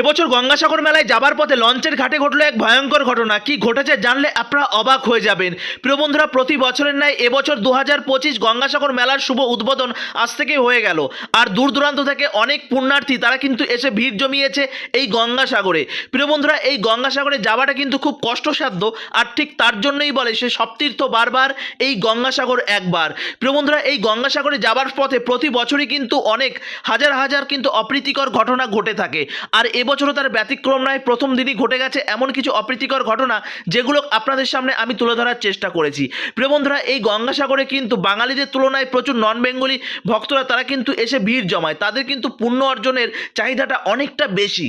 এবছর গঙ্গাসাগর মেলায় যাবার পথে লঞ্চের ঘাটে ঘটলো এক ভয়ঙ্কর ঘটনা। কি ঘটেছে জানলে আপনারা অবাক হয়ে যাবেন। প্রিয় বন্ধুরা, প্রতি বছরের ন্যায় এবছর দু হাজার পঁচিশ গঙ্গাসাগর মেলার শুভ উদ্বোধন আজ থেকেই হয়ে গেল। আর দূর দূরান্ত থেকে অনেক পুণ্যার্থী, তারা কিন্তু এসে ভিড় জমিয়েছে এই গঙ্গাসাগরে। প্রিয় বন্ধুরা, এই গঙ্গাসাগরে যাওয়াটা কিন্তু খুব কষ্টসাধ্য, আর ঠিক তার জন্যই বলে সে সপ্তীর্থ বারবার এই গঙ্গাসাগর একবার। প্রিয় বন্ধুরা, এই গঙ্গাসাগরে যাবার পথে প্রতি বছরই কিন্তু অনেক হাজার হাজার কিন্তু অপ্রীতিকর ঘটনা ঘটে থাকে। আর এবছরও তার ব্যতিক্রম নয়, প্রথম দিনই ঘটে গেছে এমন কিছু অপ্রীতিকর ঘটনা যেগুলো আপনাদের সামনে আমি তুলে ধরার চেষ্টা করেছি। প্রিয় বন্ধুরা, এই গঙ্গাসাগরে কিন্তু বাঙালিদের তুলনায় প্রচুর নন বেঙ্গলি ভক্তরা, তারা কিন্তু এসে ভিড় জমায়। তাদের কিন্তু পুণ্য অর্জনের চাহিদাটা অনেকটা বেশি।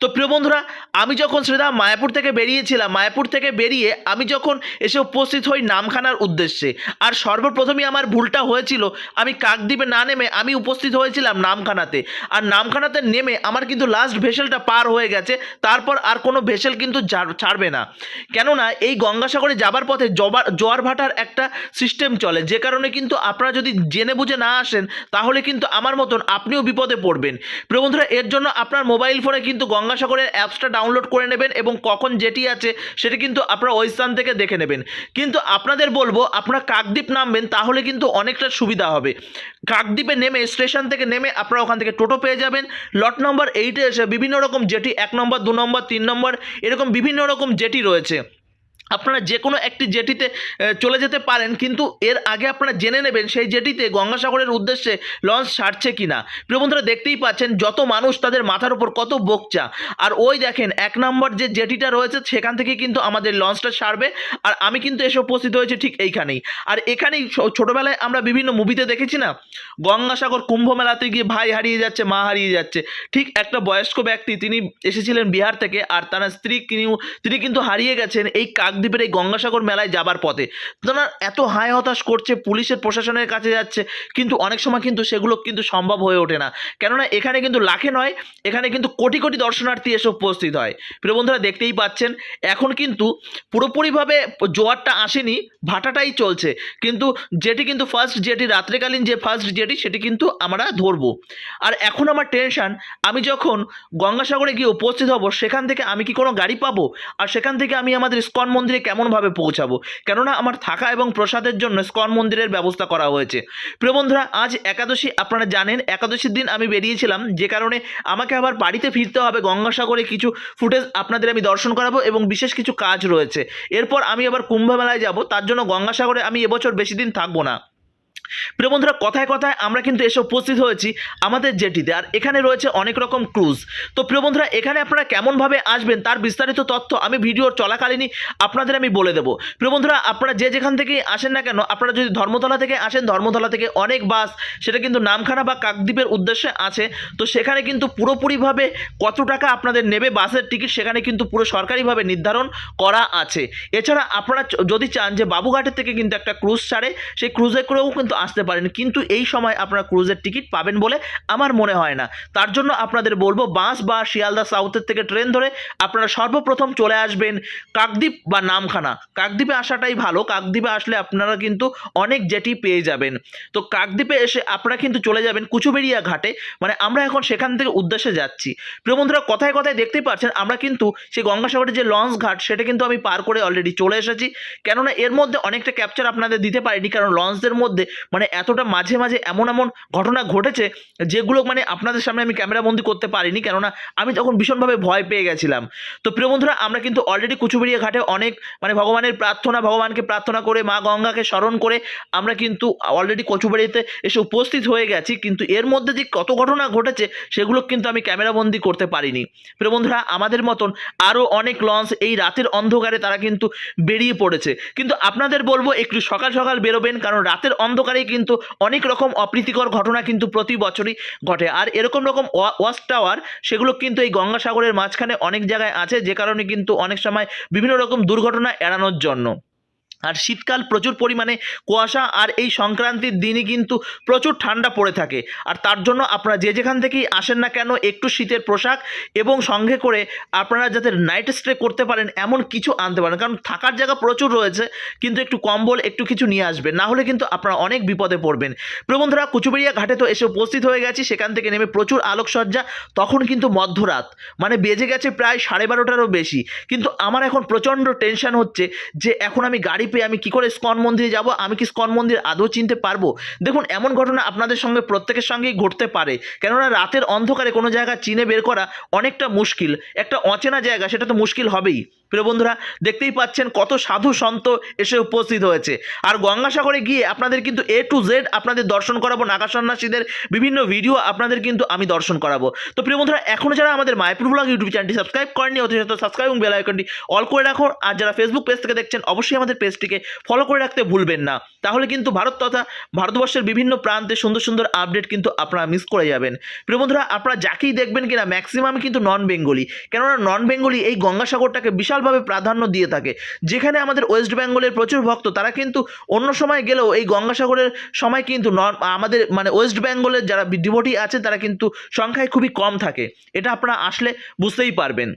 তো প্রিয় বন্ধুরা, আমি যখন শ্রীধাম মায়াপুর থেকে বেরিয়েছিলাম, মায়াপুর থেকে বেরিয়ে আমি যখন এসে উপস্থিত হই নামখানার উদ্দেশ্যে, আর সর্বপ্রথমই আমার ভুলটা হয়েছিল, আমি কাকদ্বীপে না নেমে আমি উপস্থিত হয়েছিলাম নামখানাতে। আর নামখানাতে নেমে আমার কিন্তু লাস্ট ভেসেলটা পার হয়ে গেছে, তারপর আর কোনো ভেসেল কিন্তু ছাড়বে না। কেননা এই গঙ্গাসাগরে যাবার পথে জবার জোয়ার ভাটার একটা সিস্টেম চলে, যে কারণে কিন্তু আপনারা যদি জেনে বুঝে না আসেন, তাহলে কিন্তু আমার মতন আপনিও বিপদে পড়বেন। প্রিয় বন্ধুরা, এর জন্য আপনার মোবাইল ফোনে কিন্তু গঙ্গাসাগরের অ্যাপসটা ডাউনলোড করে নেবেন এবং কখন যেটি আছে সেটি কিন্তু আপনারা ওই স্থান থেকে দেখে নেবেন। কিন্তু আপনাদের বলব, আপনারা কাকদ্বীপ নামবেন, তাহলে কিন্তু অনেকটা সুবিধা হবে। কাকদ্বীপে নেমে স্টেশন থেকে নেমে আপনারা ওখান থেকে টোটো পেয়ে যাবেন। লট নম্বর এইটে এসে বিভিন্ন রকম জেটি, এক নম্বর, দু নম্বর, তিন নম্বর, এরকম বিভিন্ন রকম জেটি রয়েছে। আপনারা যে কোনো একটি জেটিতে চলে যেতে পারেন, কিন্তু এর আগে আপনারা জেনে নেবেন সেই জেটিতে গঙ্গাসাগরের উদ্দেশ্যে লঞ্চ ছাড়ছে কি না প্রিয় বন্ধুরা, দেখতেই পাচ্ছেন যত মানুষ তাদের মাথার উপর কত বোকচা। আর ওই দেখেন, এক নম্বর যে জেটিটা রয়েছে, সেখান থেকে কিন্তু আমাদের লঞ্চটা ছাড়বে আর আমি কিন্তু এসে উপস্থিত হয়েছি ঠিক এইখানেই। আর এখানেই ছোটবেলায় আমরা বিভিন্ন মুভিতে দেখেছি না? গঙ্গাসাগর কুম্ভ মেলাতে গিয়ে ভাই হারিয়ে যাচ্ছে, মা হারিয়ে যাচ্ছে। ঠিক একটা বয়স্ক ব্যক্তি, তিনি এসেছিলেন বিহার থেকে, আর তার স্ত্রী তিনি কিন্তু হারিয়ে গেছেন এই কাকদ্বীপের এই গঙ্গাসাগর মেলায় যাবার পথে। তোনার এত হায় হতাশ করছে, পুলিশের প্রশাসনের কাছে যাচ্ছে, কিন্তু অনেক সময় কিন্তু সেগুলো কিন্তু সম্ভব হয়ে ওঠে না। কেননা এখানে কিন্তু লাখে নয়, এখানে কিন্তু কোটি কোটি দর্শনার্থী এসে উপস্থিত হয়। প্রিয় বন্ধুরা, দেখতেই পাচ্ছেন, এখন কিন্তু পুরোপুরিভাবে জোয়ারটা আসেনি, ভাটাটাই চলছে। কিন্তু যেটি কিন্তু ফার্স্ট যেটি, রাত্রেকালীন যে ফার্স্ট যেটি, সেটি কিন্তু আমরা ধরবো। আর এখন আমার টেনশন আমি যখন গঙ্গাসাগরে গিয়ে উপস্থিত হব, সেখান থেকে আমি কি কোনো গাড়ি পাবো? আর সেখান থেকে আমি আমাদের ইস্কন মন্দিরে কেমনভাবে পৌঁছাবো? কেননা আমার থাকা এবং প্রসাদের জন্য স্কন মন্দিরের ব্যবস্থা করা হয়েছে। প্রিয় বন্ধুরা, আজ একাদশী, আপনারা জানেন, একাদশীর দিন আমি বেরিয়েছিলাম যে কারণে আমাকে আবার বাড়িতে ফিরতে হবে। গঙ্গাসাগরে কিছু ফুটেজ আপনাদের আমি দর্শন করাবো এবং বিশেষ কিছু কাজ রয়েছে। এরপর আমি আবার কুম্ভমেলায় যাব, তার জন্য গঙ্গাসাগরে আমি এবছর বেশি দিন থাকব না। প্রিয় বন্ধুরা, কথায় কথায় আমরা কিন্তু এসে উপস্থিত হয়েছি আমাদের জেটিতে আর এখানে রয়েছে অনেক রকম ক্রুজ তো প্রিয় বন্ধুরা, এখানে আপনারা কেমনভাবে আসবেন তার বিস্তারিত তথ্য আমি ভিডিওর চলাকালীনই আপনাদের আমি বলে দেবো। প্রিয় বন্ধুরা, আপনারা যে যেখান থেকেই আসেন না কেন, আপনারা যদি ধর্মতলা থেকে আসেন, ধর্মতলা থেকে অনেক বাস, সেটা কিন্তু নামখানা বা কাকদ্বীপের উদ্দেশ্যে আছে। তো সেখানে কিন্তু পুরোপুরিভাবে কত টাকা আপনাদের নেবে বাসের টিকিট সেখানে কিন্তু পুরো সরকারিভাবে নির্ধারণ করা আছে। এছাড়া আপনারা যদি চান যে বাবুঘাটের থেকে কিন্তু একটা ক্রুজ ছাড়ে, সেই ক্রুজে করেও কিন্তু আসতে পারেন। কিন্তু এই সময় আপনারা ক্রুজের টিকিট পাবেন বলে আমার মনে হয় না। তার জন্য আপনাদের বলব বাস বা শিয়ালদা সাউথের থেকে ট্রেন ধরে আপনারা সর্বপ্রথম চলে আসবেন কাকদ্বীপ বা নামখানা। কাকদ্বীপে আসাটাই ভালো। কাকদ্বীপে আসলে আপনারা কিন্তু অনেক জেটি পেয়ে যাবেন। তো কাকদ্বীপে এসে আপনারা কিন্তু চলে যাবেন কুচুবেড়িয়া ঘাটে। মানে আমরা এখন সেখান থেকে উদ্দেশ্যে যাচ্ছি। প্রিয় বন্ধুরা, কথায় কথায় দেখতেই পাচ্ছেন আমরা কিন্তু সেই গঙ্গাসাগরের যে লঞ্চ ঘাট, সেটা কিন্তু আমি পার করে অলরেডি চলে এসেছি। কেননা এর মধ্যে অনেকটা ক্যাপচার আপনাদের দিতে পারিনি। কারণ লঞ্চদের মধ্যে মানে এতটা মাঝে মাঝে এমন এমন ঘটনা ঘটেছে যেগুলো মানে আপনাদের সামনে আমি ক্যামেরাবন্দি করতে পারিনি, কেননা আমি তখন ভীষণভাবে ভয় পেয়ে গেছিলাম। তো প্রিয় বন্ধুরা, আমরা কিন্তু অলরেডি কুচুবেড়িয়া ঘাটে অনেক মানে ভগবানের প্রার্থনা, ভগবানকে প্রার্থনা করে, মা গঙ্গাকে স্মরণ করে আমরা কিন্তু অলরেডি কচুবাড়িতে এসে উপস্থিত হয়ে গেছি। কিন্তু এর মধ্যে যে কত ঘটনা ঘটেছে সেগুলো কিন্তু আমি ক্যামেরাবন্দি করতে পারিনি। প্রিয় বন্ধুরা, আমাদের মতন আরও অনেক লঞ্চ এই রাতের অন্ধকারে তারা কিন্তু বেরিয়ে পড়েছে। কিন্তু আপনাদের বলব, একটু সকাল সকাল বেরোবেন, কারণ রাতের অন্ধকারেই কিন্তু অনেক রকম অপ্রীতিকর ঘটনা কিন্তু প্রতি বছরই ঘটে। আর এরকম রকম ওয়াচ টাওয়ার, সেগুলো কিন্তু এই গঙ্গাসাগরের মাঝখানে অনেক জায়গায় আছে, যে কারণে কিন্তু অনেক সময় বিভিন্ন রকম দুর্ঘটনা এড়ানোর জন্য। আর শীতকাল প্রচুর পরিমাণে কুয়াশা আর এই সংক্রান্তির দিনই কিন্তু প্রচুর ঠান্ডা পড়ে থাকে। আর তার জন্য আপনারা যে যেখান থেকেই আসেন না কেন, একটু শীতের পোশাক এবং সঙ্গে করে আপনারা যাতে নাইট স্টে করতে পারেন, এমন কিছু আনতে পারেন। কারণ থাকার জায়গা প্রচুর রয়েছে, কিন্তু একটু কম্বল একটু কিছু নিয়ে আসবেন। না হলে কিন্তু আপনারা অনেক বিপদে পড়বেন। প্রিয় বন্ধুরা, কুচুবেড়িয়া ঘাটে তো এসে উপস্থিত হয়ে গেছি, সেখান থেকে নেমে প্রচুর আলোকসজ্জা, তখন কিন্তু মধ্যরাত। মানে বেজে গেছে প্রায় সাড়ে বারোটারও বেশি। কিন্তু আমার এখন প্রচণ্ড টেনশন হচ্ছে যে, এখন আমি গাড়ি পেয়ে আমি কি করে স্কন মন্দিরে যাব? আমি কি স্কন মন্দির আদৌ চিনতে পারব? দেখুন, এমন ঘটনা আপনাদের সঙ্গে, প্রত্যেকের সঙ্গেই ঘটতে পারে। কেননা রাতের অন্ধকারে কোনো জায়গা চিনে বের করা অনেকটা মুশকিল। একটা অচেনা জায়গা, সেটা তো মুশকিল হবেই। প্রিয় বন্ধুরা, দেখতেই পাচ্ছেন কত সাধু সন্ত এসে উপস্থিত হয়েছে। আর গঙ্গাসাগরে গিয়ে আপনাদের কিন্তু এ টু জেড আপনাদের দর্শন করাবো নাগা সন্ন্যাসীদের বিভিন্ন ভিডিও আপনাদের কিন্তু আমি দর্শন করাবো। তো প্রিয় বন্ধুরা এখনও যারা আমাদের মাইপুর ব্লগ ইউটিউব চ্যানেলটি সাবস্ক্রাইব করেনি সাথে সাবস্ক্রাইব এবং বেল আইকনটি অল করে রাখুন। আর যারা ফেসবুক পেজ থেকে দেখছেন, অবশ্যই আমাদের পেজটিকে ফলো করে রাখতে ভুলবেন না। তাহলে কিন্তু ভারত তথা ভারতবর্ষের বিভিন্ন প্রান্তে সুন্দর সুন্দর আপডেট কিন্তু আপনারা মিস করে যাবেন। প্রিয় বন্ধুরা, আপনারা যাকেই দেখবেন কিনা ম্যাক্সিমাম কিন্তু নন বেঙ্গলি কেননা নন বেঙ্গলি এই গঙ্গাসাগরটাকে বিশালভাবে প্রাধান্য দিয়ে থাকে। যেখানে আমাদের ওয়েস্ট বেঙ্গলের প্রচুর ভক্ত, তারা কিন্তু অন্য সময় গেলেও এই গঙ্গাসাগরের সময় কিন্তু আমাদের মানে ওয়েস্ট বেঙ্গলের যারা ডিভোটি আছে, তারা কিন্তু সংখ্যায় খুবই কম থাকে। এটা আপনারা আসলে বুঝতেই পারবেন।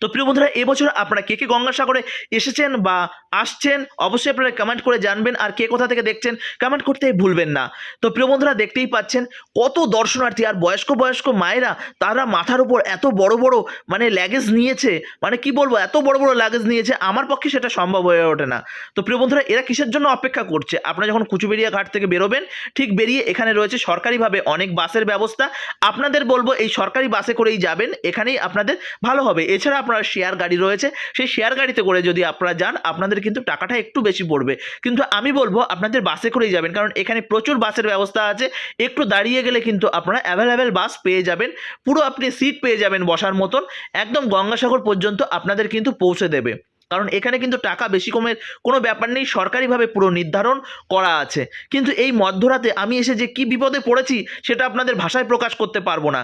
তো প্রিয় বন্ধুরা, এবছর আপনারা কে কে গঙ্গাসাগরে এসেছেন বা আসছেন, অবশ্যই আপনারা কমেন্ট করে জানবেন আর কে কোথা থেকে দেখছেন কমেন্ট করতে ভুলবেন না। তো প্রিয় বন্ধুরা, দেখতেই পাচ্ছেন কত দর্শনার্থী আর বয়স্ক বয়স্ক মায়েরা তারা মাথার উপর এত বড় বড় মানে ল্যাগেজ নিয়েছে। মানে কি বলব, এত বড় বড় লাগেজ নিয়েছে, আমার পক্ষে সেটা সম্ভব হয়ে ওঠে না। তো প্রিয় বন্ধুরা, এরা কিসের জন্য অপেক্ষা করছে? আপনারা যখন কুচুবেড়িয়া ঘাট থেকে বেরোবেন, ঠিক বেরিয়ে এখানে রয়েছে সরকারিভাবে অনেক বাসের ব্যবস্থা। আপনাদের বলব, এই সরকারি বাসে করেই যাবেন, এখানেই আপনাদের ভালো হবে। এছাড়া আপনার শেয়ার গাড়ি রয়েছে, সেই শেয়ার গাড়িতে করে যদি আপনারা যান, আপনাদের কিন্তু টাকাটা একটু বেশি পড়বে। কিন্তু আমি বলব, আপনাদের বাসে করেই যাবেন, কারণ এখানে প্রচুর বাসের ব্যবস্থা আছে। একটু দাঁড়িয়ে গেলে কিন্তু আপনারা অ্যাভেলেবেল বাস পেয়ে যাবেন। পুরো আপনি সিট পেয়ে যাবেন বসার মতন। একদম গঙ্গাসাগর পর্যন্ত আপনাদের কিন্তু পৌঁছে দেবে। কারণ এখানে কিন্তু টাকা বেশি কমের কোনো ব্যাপার নেই, সরকারিভাবে পুরো নির্ধারণ করা আছে। কিন্তু এই মধ্যরাতে আমি এসে যে কি বিপদে পড়েছি সেটা আপনাদের ভাষায় প্রকাশ করতে পারব না।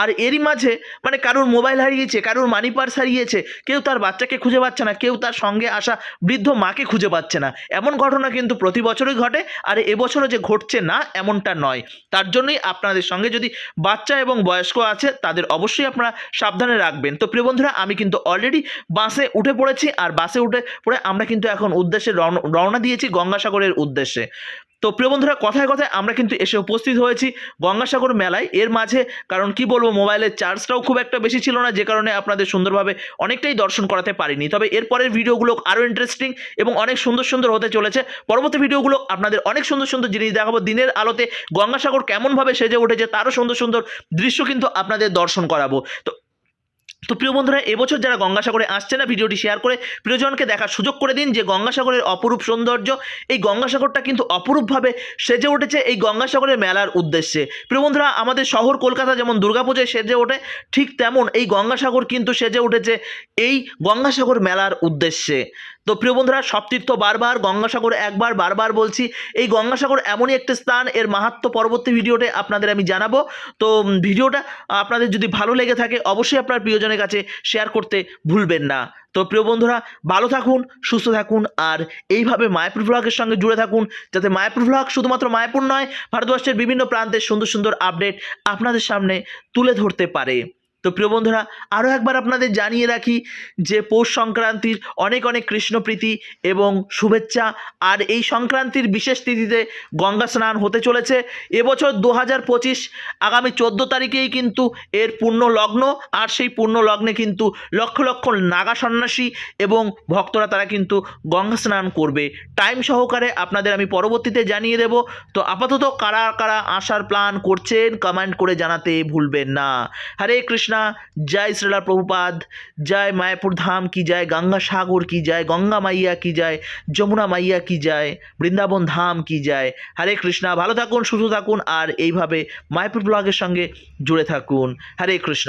আর এরই মাঝে মানে কারোর মোবাইল হারিয়েছে, কারোর মানি পার্স হারিয়েছে, কেউ তার বাচ্চাকে খুঁজে পাচ্ছে না, কেউ তার সঙ্গে আসা বৃদ্ধ মাকে খুঁজে পাচ্ছে না। এমন ঘটনা কিন্তু প্রতি বছরই ঘটে আর এবছরও যে ঘটছে না এমনটা নয়। তার জন্যই আপনাদের সঙ্গে যদি বাচ্চা এবং বয়স্ক আছে তাদের অবশ্যই আপনারা সাবধানে রাখবেন। তো প্রিয় বন্ধুরা, আমি কিন্তু অলরেডি বাসে উঠে পড়েছি আর বাসে উঠে পড়ে আমরা কিন্তু এখন উদ্দেশ্যে রওনা- দিয়েছি গঙ্গাসাগরের উদ্দেশ্যে। তো প্রিয় বন্ধুরা, কথায় কথায় আমরা কিন্তু এসে উপস্থিত হয়েছি গঙ্গাসাগর মেলায়। এর মাঝে, কারণ কি বলব মোবাইলের চার্জটাও খুব একটা বেশি ছিল না, যে কারণে আপনাদের সুন্দরভাবে অনেকটাই দর্শন করাতে পারিনি। তবে এরপরের ভিডিওগুলো আরও ইন্টারেস্টিং এবং অনেক সুন্দর সুন্দর হতে চলেছে। পরবর্তী ভিডিওগুলো আপনাদের অনেক সুন্দর সুন্দর জিনিস দেখাবো। দিনের আলোতে গঙ্গাসাগর কেমনভাবে সেজে উঠেছে, তারও সুন্দর সুন্দর দৃশ্য কিন্তু আপনাদের দর্শন করাবো। তো তো প্রিয় বন্ধুরা, এবছর যারা গঙ্গাসাগরে আসছে না, ভিডিওটি শেয়ার করে প্রিয়জনকে দেখার সুযোগ করে দিন যে গঙ্গাসাগরের অপরূপ সৌন্দর্য। এই গঙ্গাসাগরটা কিন্তু অপরূপভাবে সেজে উঠেছে এই গঙ্গাসাগরের মেলার উদ্দেশ্যে। প্রিয় বন্ধুরা, আমাদের শহর কলকাতা যেমন দুর্গাপুজোয় সেজে ওঠে, ঠিক তেমন এই গঙ্গাসাগর কিন্তু সেজে উঠেছে এই গঙ্গাসাগর মেলার উদ্দেশ্যে। তো প্রিয় বন্ধুরা সপ্তীর্থ বারবার, গঙ্গাসাগর একবার, বারবার বলছি, এই গঙ্গাসাগর এমনই একটি স্থান, এর মাহাত্ম পরবর্তী ভিডিওতে আপনাদের আমি জানাব। তো ভিডিওটা আপনাদের যদি ভালো লেগে থাকে, অবশ্যই আপনার প্রিয়জনের কাছে শেয়ার করতে ভুলবেন না। তো প্রিয় বন্ধুরা, ভালো থাকুন, সুস্থ থাকুন, আর এইভাবে মায়াপুর ভ্লগের সঙ্গে জুড়ে থাকুন, যাতে মায়াপুর ভ্লগ শুধুমাত্র মায়াপুর নয়, ভারতবর্ষের বিভিন্ন প্রান্তের সুন্দর সুন্দর আপডেট আপনাদের সামনে তুলে ধরতে পারে। তো প্রিয় বন্ধুরা আরও একবার আপনাদের জানিয়ে রাখি যে পৌষ সংক্রান্তির অনেক অনেক কৃষ্ণপ্রীতি এবং শুভেচ্ছা, আর এই সংক্রান্তির বিশেষ তিথিতে গঙ্গা স্নান হতে চলেছে। এবছর দু হাজার পঁচিশ, আগামী চোদ্দ তারিখেই কিন্তু এর পূর্ণ লগ্ন আর সেই পূর্ণ লগ্নে কিন্তু লক্ষ লক্ষ নাগা সন্ন্যাসী এবং ভক্তরা তারা কিন্তু গঙ্গা স্নান করবে। টাইম সহকারে আপনাদের আমি পরবর্তীতে জানিয়ে দেব। তো আপাতত কারা কারা আসার প্ল্যান করছেন কমেন্ট করে জানাতে ভুলবেন না। হরে কৃষ্ণা, জয় শ্রীলা প্রভুপাদ, জয় মায়াপুর ধাম কি যায় গঙ্গা সাগর কি যায় গঙ্গা মাইয়া কি যায় যমুনা মাইয়া কি যায় বৃন্দাবন ধাম কি যায় হরে কৃষ্ণা, ভালো থাকুন, সুস্থ থাকুন, আর এইভাবে মায়াপুর ব্লগের সঙ্গে জুড়ে থাকুন। হরে কৃষ্ণ।